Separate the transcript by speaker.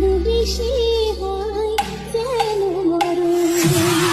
Speaker 1: ভালোবেসে হয় যেন মরণ।